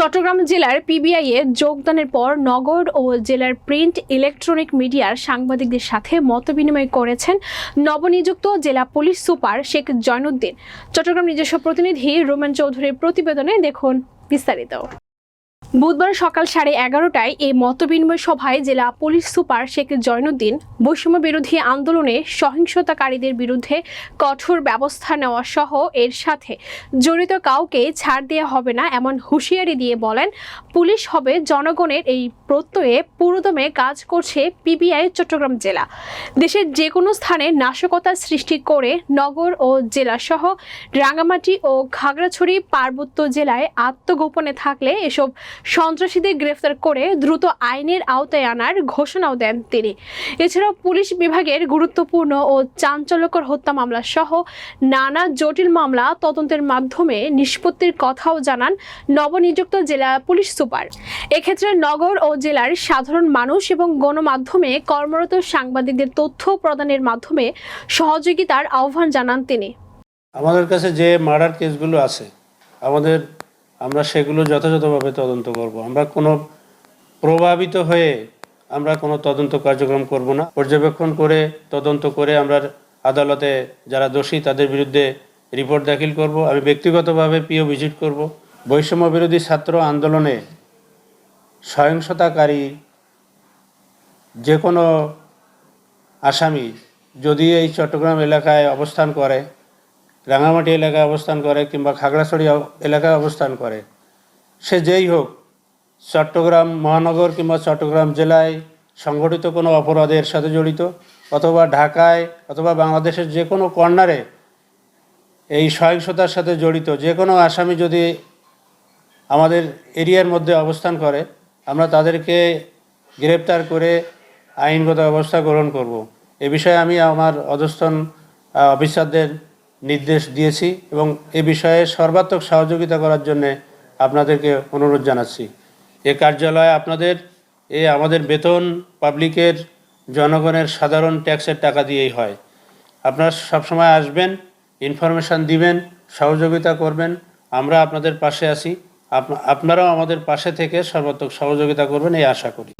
চট্টগ্রাম জেলার পিবিআই এ যোগদানের পর নগর ও জেলার প্রিন্ট ইলেকট্রনিক মিডিয়ার সাংবাদিকদের সাথে মতবিনিময় করেছেন নবনিযুক্ত জেলা পুলিশ সুপার শেখ জয়নুদ্দিন। চট্টগ্রাম নিজস্ব প্রতিনিধি রোমান চৌধুরীর প্রতিবেদনে দেখুন বিস্তারিত। বুধবার সকাল সাড়ে এগারোটায় এই মতবিনিময় সভায় জেলা পুলিশ সুপার শেখ জয়নুদ্দিন বৈষম্য বিরোধী আন্দোলনে সহিংসতাকারীদের বিরুদ্ধে কঠোর ব্যবস্থা নেওয়া সহ এর সাথে জড়িত কাউকে ছাড় দেওয়া হবে না এমন হুঁশিয়ারি দিয়ে বলেন, পুলিশ হবে জনগণের এই প্রত্যয়ে পুরোদমে কাজ করছে পিবিআই চট্টগ্রাম জেলা। দেশের যে কোনো স্থানে নাশকতা সৃষ্টি করে নগর ও জেলাসহ রাঙামাটি ও খাগড়াছড়ি পার্বত্য জেলায় আত্মগোপনে থাকলে এসব সন্ত্রাসীদের গ্রেফতার করে দ্রুত আইনের আওতায় আনার ঘোষণাও দেন তিনি। এছাড়াও পুলিশ বিভাগের গুরুত্বপূর্ণ ও চাঞ্চল্যকর হত্যা মামলা সহ নানা জটিল মামলা তদন্তের মাধ্যমে নিষ্পত্তির কথাও জানান নবনিযুক্ত জেলা পুলিশ সুপার। এক্ষেত্রে নগর ও জেলার সাধারণ মানুষ এবং গণমাধ্যমে কর্মরত সাংবাদিকদের তথ্য প্রদানের মাধ্যমে সহযোগিতার আহ্বান জানান তিনি। আমাদের কাছে যে মার্ডার কেসগুলো আছে, আমাদের আমরা সেগুলো যথাযথভাবে তদন্ত করব। আমরা কোনো প্রভাবিত হয়ে আমরা কোনো তদন্ত কার্যক্রম করব না। পর্যবেক্ষণ করে, তদন্ত করে আমরা আদালতে যারা দোষী তাদের বিরুদ্ধে রিপোর্ট দাখিল করব। আমি ব্যক্তিগতভাবে পিও ভিজিট করব। বৈষম্য বিরোধী ছাত্র আন্দোলনে সহিংসতাকারী যে কোনো আসামি যদি এই চট্টগ্রাম এলাকায় অবস্থান করে রাঙামাটি এলাকায় অবস্থান করে কিংবা খাগড়াছড়ি এলাকায় অবস্থান করে সে যেই হোক চট্টগ্রাম মহানগর কিংবা চট্টগ্রাম জেলায় সংগঠিত কোনো অপরাধের সাথে জড়িত অথবা ঢাকায় অথবা বাংলাদেশের যে কোনো কর্নারে এই সহিংসতার সাথে জড়িত যে কোনো আসামি যদি আমাদের এরিয়ার মধ্যে অবস্থান করে আমরা তাদেরকে গ্রেপ্তার করে আইনগত ব্যবস্থা গ্রহণ করব। এ বিষয়ে আমি আমার অধস্তন আহ, অফিসারদের নির্দেশ দিয়েছি এবং এ বিষয়ে সর্বাত্মক সহযোগিতা করার জন্য আপনাদেরকে অনুরোধ জানাচ্ছি। এ কার্যালয়ে আপনাদের এ আমাদের বেতন, পাবলিকের, জনগণের সাধারণ ট্যাক্সের টাকা দিয়েই হয়। আপনারা সবসময় আসবেন, ইনফরমেশান দিবেন, সহযোগিতা করবেন, আমরা আপনাদের পাশে আছি। আপনারাও আমাদের পাশে থেকে সর্বাত্মক সহযোগিতা করবেন, এই আশা করি।